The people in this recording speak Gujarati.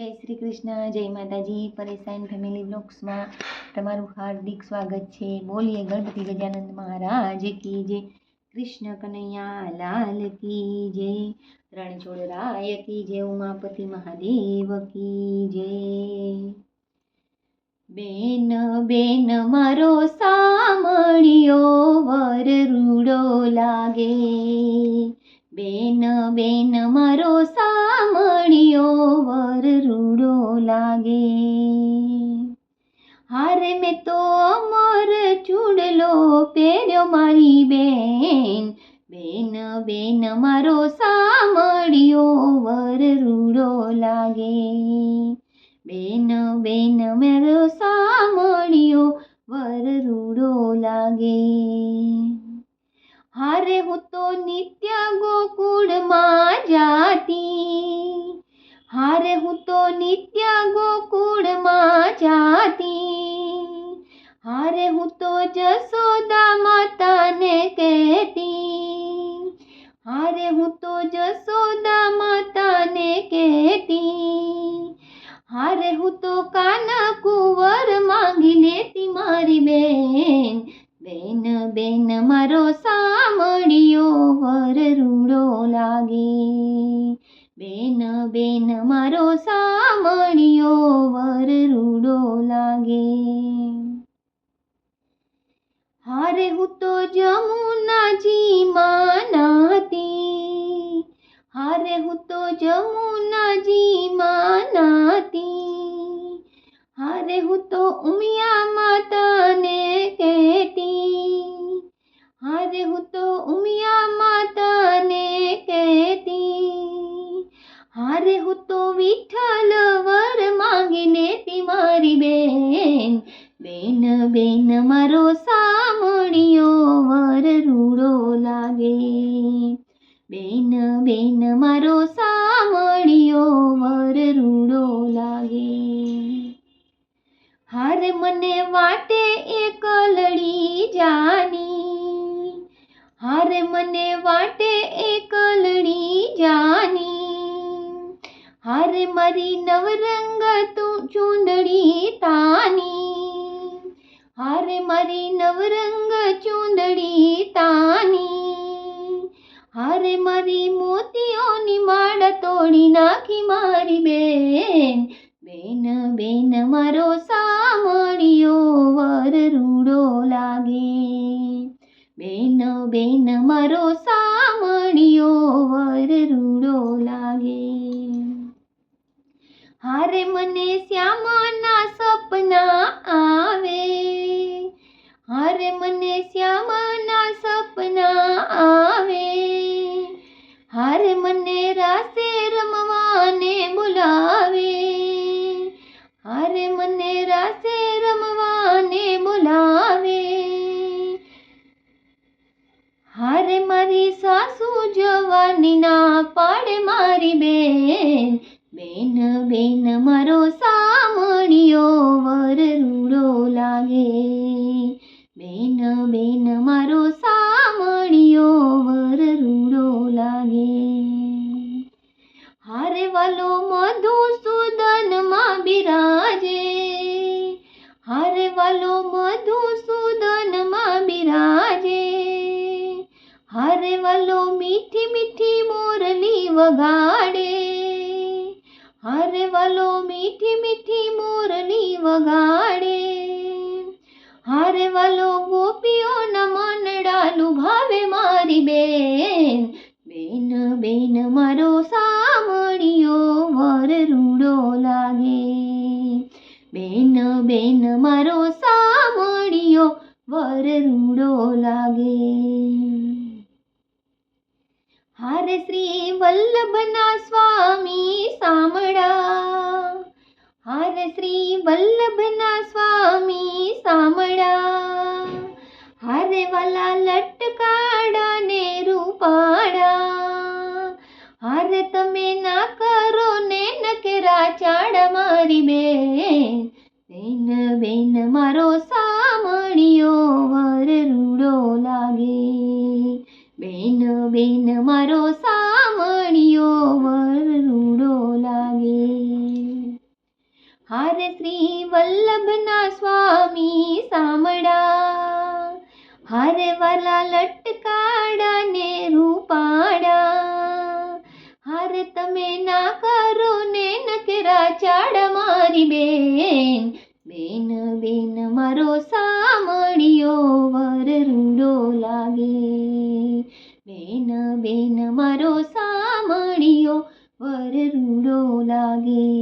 જય શ્રી કૃષ્ણ, જય માતાજી. પરેશાન ફેમિલી બ્લોગ્સમાં તમારું હાર્દિક સ્વાગત છે. બોલીએ ગણપતિ ગજાનંદ મહારાજ કી જય. કૃષ્ણ કનૈયા, લાલ કી જય. રણછોડ રાય કી જય. ઉમાપતિ મહાદેવ કી જય. બેન બેન, મારો સામળિયો મેં તો અમર ચૂડલો પહેર્યો મારી બેન. બેન બેન, મારો સામળિયો વર રૂડો લાગે. બેન બેન, મારો સામળિયો વર રૂડો લાગે. હારે હું તો નિત્ય ગોકુળમાં જાતી. હારે હું તો નિત્ય ગોકુળમાં જાતી. હું તો જસોદા માતાને કહેતી. હારે હું તો જસોદા માતાને કહેતી. હારે હું તો કાના કુંવર માંગી લેતી મારી બેન. બેન બેન, મારો સામળિયો વર રૂડો લાગે. બેન બેન, મારો સામળિયો હારે હું તો જમુનાજી માનાતી હારે હું તો જમુનાજી માનાતી હારે હું તો ઉમિયા માતાને કહેતી. હારે હું તો ઉમિયા માતાને કહેતી. હારે હું તો વિઠ્ઠલ બેન બેન, મારો સામળિયો વર રૂડો લાગે. હાર મને વાટે એક લડી જાની. હાર મને વાટે એક લડી જાની. હાર મારી નવરંગ તું ચૂંદડી તાની. હાર મારી નવરંગ ચૂંદડી હારે મારી મોતીઓની માળ તોડી નાખી મારી બેન. બેન બેન, મારો સામળિયો વર રૂડો લાગે. બેન બેન, મારો સામળિયો વર રૂડો લાગે. હારે મને શ્યામના સપના મારી વગાડે. હારવાલો મીઠી મીઠી મોરની વગાડે. હારવાલો ગોપીઓના મનડા ભાવે મારી બેન. બેન બેન, મારો સામળિયો વર રૂડો લાગે. બેન બેન, મારો સામળિયો વર રૂડો લાગે. હારે શ્રી વલ્લભના સ્વામી સામળા હાર શ્રી વલ્લભના સ્વામી સામળા હારે વાલા લટકાડા ને રૂપાડા હારે તમે ના કરો ને નકરા ચાડ મારી બેન. બેન બેન, મારો શ્રી વલ્લભના સ્વામી સામડા હારવાલા લટકાડા ને રૂપાડા હાર તમે ના કરો ને નકરા ચાડ મારી બેન બેન બેન મારો સામળિયો વર રૂડો લાગે બેન બેન મારો સામળિયો વર રૂડો લાગે